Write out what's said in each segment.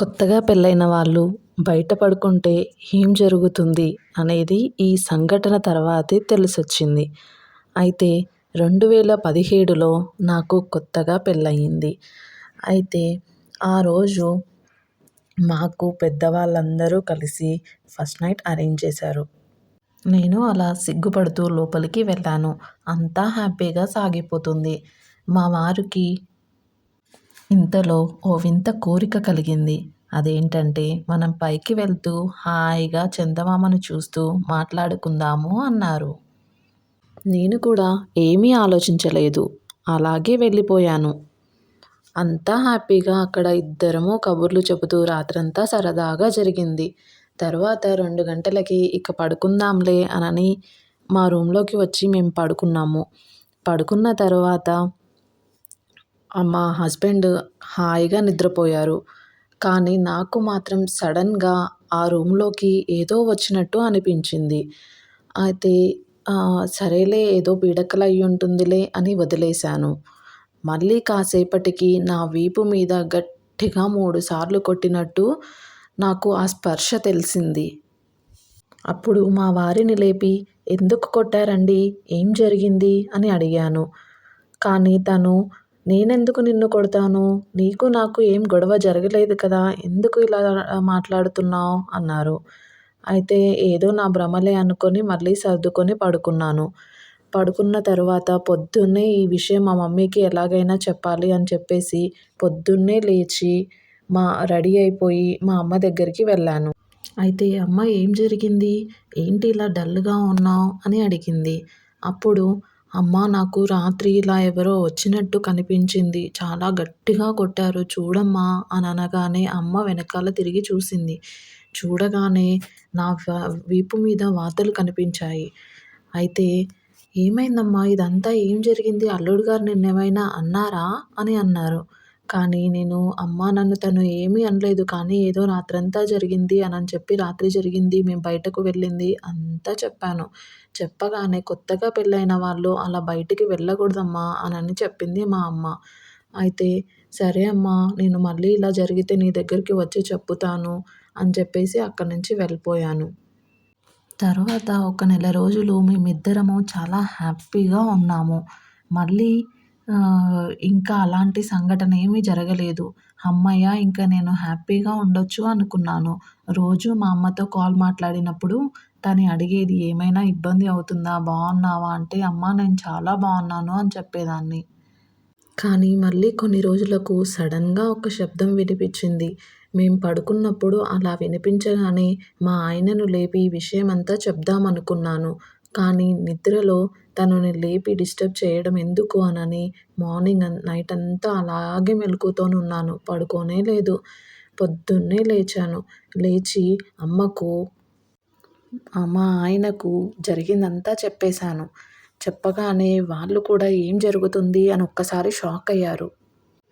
కొత్తగా పెళ్ళైన వాళ్ళు బయట పడుకుంటే ఏం జరుగుతుంది అనేది ఈ సంఘటన తర్వాతే తెలిసొచ్చింది. అయితే రెండు వేల పదిహేడులో నాకు కొత్తగా పెళ్ళయింది. అయితే ఆ రోజు మాకు పెద్దవాళ్ళందరూ కలిసి ఫస్ట్ నైట్ అరేంజ్ చేశారు. నేను అలా సిగ్గుపడుతూ లోపలికి వెళ్ళాను. అంతా హ్యాపీగా సాగిపోతుంది. మా వారికి ఇంతలో ఓ వింత కోరిక కలిగింది. అదేంటంటే మనం పైకి వెళ్తూ హాయిగా చందమామను చూస్తూ మాట్లాడుకుందాము అన్నారు. నేను కూడా ఏమీ ఆలోచించలేదు. అలాగే వెళ్ళిపోయాను. అంతా హ్యాపీగా అక్కడ ఇద్దరము కబుర్లు చెబుతూ రాత్రంతా సరదాగా జరిగింది. తర్వాత రెండు గంటలకి ఇక పడుకుందాంలే అనని మా రూమ్లోకి వచ్చి మేము పడుకున్నాము. పడుకున్న తర్వాత మా హస్బెండ్ హాయిగా నిద్రపోయారు. కానీ నాకు మాత్రం సడన్గా ఆ రూమ్లోకి ఏదో వచ్చినట్టు అనిపించింది. అయితే సరేలే ఏదో పీడకల అయి ఉంటుందిలే అని వదిలేశాను. మళ్ళీ కాసేపటికి నా వీపు మీద గట్టిగా మూడు సార్లు కొట్టినట్టు నాకు ఆ స్పర్శ తెలిసింది. అప్పుడు మా వారిని లేపి ఎందుకు కొట్టారండి? ఏం జరిగింది? అని అడిగాను. కానీ తను నేనెందుకు నిన్ను కొడతాను? నీకు నాకు ఏం గొడవ జరగలేదు కదా ఎందుకు ఇలా మాట్లాడుతున్నావు? అన్నారు. అయితే ఏదో నా భ్రమలే అనుకొని మళ్ళీ సర్దుకొని పడుకున్నాను. పడుకున్న తర్వాత పొద్దున్నే ఈ విషయం మా మమ్మీకి ఎలాగైనా చెప్పాలి అని చెప్పేసి పొద్దున్నే లేచి మా రెడీ అయిపోయి మా అమ్మ దగ్గరికి వెళ్ళాను. అయితే అమ్మ ఏం జరిగింది? ఏంటి ఇలా డల్గా ఉన్నావు? అని అడిగింది. అప్పుడు అమ్మ నాకు రాత్రి ఇలా ఎవరో వచ్చినట్టు కనిపించింది. చాలా గట్టిగా కొట్టారు. చూడమ్మా అని అనగానే అమ్మ వెనకాల తిరిగి చూసింది. చూడగానే నా వీపు మీద వాతలు కనిపించాయి. అయితే ఏమైందమ్మా? ఇదంతా ఏం జరిగింది? అల్లుడు గారు నిన్నేమైనా అన్నారా? అని అన్నారు. కానీ నేను అమ్మ నన్ను తను ఏమీ అనలేదు కానీ ఏదో రాత్రంతా జరిగింది అని చెప్పి రాత్రి జరిగింది మేము బయటకు వెళ్ళింది అంతా చెప్పాను. చెప్పగానే కొత్తగా పెళ్ళైన వాళ్ళు అలా బయటికి వెళ్ళకూడదమ్మా అని చెప్పింది మా అమ్మ. అయితే సరే అమ్మా నేను మళ్ళీ ఇలా జరిగితే నీ దగ్గరికి వచ్చి చెప్పుతాను అని చెప్పేసి అక్కడి నుంచి వెళ్ళిపోయాను. తర్వాత ఒక నెల రోజులు మేమిద్దరము చాలా హ్యాపీగా ఉన్నాము. మళ్ళీ ఇంకా అలాంటి సంఘటన ఏమీ జరగలేదు. హమ్మయ్య ఇంకా నేను హ్యాపీగా ఉండొచ్చు అనుకున్నాను. రోజు మా అమ్మతో కాల్ మాట్లాడినప్పుడు తను అడిగేది ఏమైనా ఇబ్బంది అవుతుందా? బాగున్నావా? అంటే అమ్మ నేను చాలా బాగున్నాను అని చెప్పేదాన్ని. కానీ మళ్ళీ కొన్ని రోజులకు సడన్గా ఒక శబ్దం వినిపించింది. మేము పడుకున్నప్పుడు అలా వినిపించగానే మా ఆయనను లేపి ఈ విషయమంతా చెప్దామనుకున్నాను. కానీ నిద్రలో తనని లేపి డిస్టర్బ్ చేయడం ఎందుకు అనని మార్నింగ్ నైట్ అంతా అలాగే ఉన్నాను పడుకోనే లేదు. పొద్దున్నే లేచాను. లేచి అమ్మకు మా ఆయనకు జరిగిందంతా చెప్పేశాను. చెప్పగానే వాళ్ళు కూడా ఏం జరుగుతుంది అని ఒక్కసారి షాక్ అయ్యారు.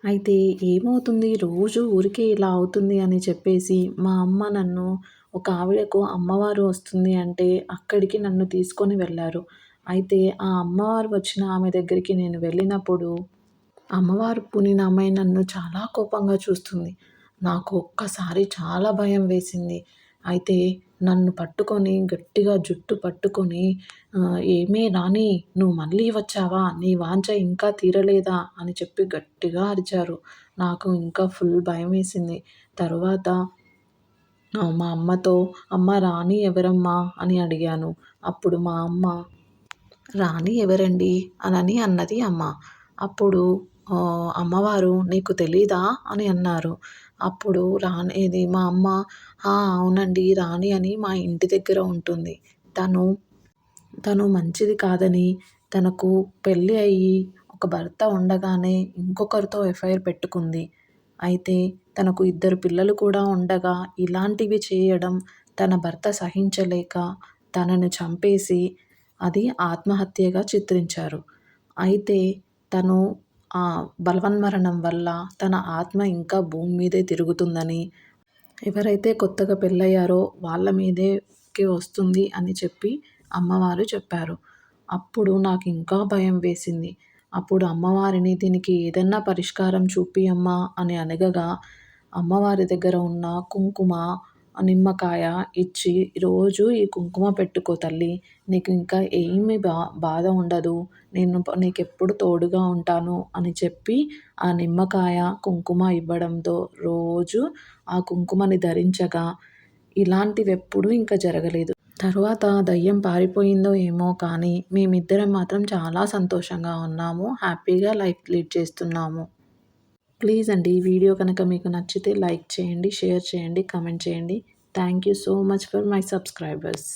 అయితే ఏమవుతుంది? రోజు ఊరికే ఇలా అవుతుంది అని చెప్పేసి మా అమ్మ నన్ను ఒక ఆవిడకు అమ్మవారు వస్తుంది అంటే అక్కడికి నన్ను తీసుకొని వెళ్ళారు. అయితే ఆ అమ్మవారు వచ్చిన ఆమె దగ్గరికి నేను వెళ్ళినప్పుడు అమ్మవారు పునిన అమ్మాయి నన్ను చాలా కోపంగా చూస్తుంది. నాకు ఒక్కసారి చాలా భయం వేసింది. అయితే నన్ను పట్టుకొని గట్టిగా జుట్టు పట్టుకొని ఏమే రాణి నువ్వు మళ్ళీ వచ్చావా? నీ వాంఛ ఇంకా తీరలేదా? అని చెప్పి గట్టిగా అరిచారు. నాకు ఇంకా ఫుల్ భయం వేసింది. తర్వాత మా అమ్మతో అమ్మ రాణి ఎవరమ్మా? అని అడిగాను. అప్పుడు మా అమ్మ రాణి ఎవరండి? అనని అన్నది అమ్మ. అప్పుడు అమ్మవారు నీకు తెలీదా? అని అన్నారు. అప్పుడు రాణి ఇది మా అమ్మ అవునండి రాణి అని మా ఇంటి దగ్గర ఉంటుంది. తను తను మంచిది కాదని తనకు పెళ్ళి అయ్యి ఒక భర్త ఉండగానే ఇంకొకరితో ఎఫ్ఐఆర్ పెట్టుకుంది. అయితే తనకు ఇద్దరు పిల్లలు కూడా ఉండగా ఇలాంటివి చేయడం తన భర్త సహించలేక తనను చంపేసి అది ఆత్మహత్యగా చిత్రించారు. అయితే తను ఆ బలవన్మరణం వల్ల తన ఆత్మ ఇంకా భూమి మీదే తిరుగుతుందని ఎవరైతే కొత్తగా పెళ్ళయ్యారో వాళ్ళ మీదేకి వస్తుంది అని చెప్పి అమ్మవారు చెప్పారు. అప్పుడు నాకు ఇంకా భయం వేసింది. అప్పుడు అమ్మవారిని దీనికి ఏదన్నా పరిష్కారం చూపి అమ్మా అని అనగగా అమ్మవారి దగ్గర ఉన్న కుంకుమ నిమ్మకాయ ఇచ్చి రోజు ఈ కుంకుమ పెట్టుకో తల్లి. నీకు ఇంకా ఏమి బా బాధ ఉండదు. నేను నీకు ఎప్పుడు తోడుగా ఉంటాను అని చెప్పి ఆ నిమ్మకాయ కుంకుమ ఇవ్వడంతో రోజు ఆ కుంకుమని ధరించగా ఇలాంటివి ఎప్పుడూ ఇంకా జరగలేదు. తర్వాత దయ్యం పారిపోయిందో ఏమో కానీ మేమిద్దరం మాత్రం చాలా సంతోషంగా ఉన్నాము. హ్యాపీగా లైఫ్ లీడ్ చేస్తున్నాము. ప్లీజ్ అండి ఈ వీడియో కనుక మీకు నచ్చితే లైక్ చేయండి షేర్ చేయండి కమెంట్ చేయండి. Thank you so much for my subscribers.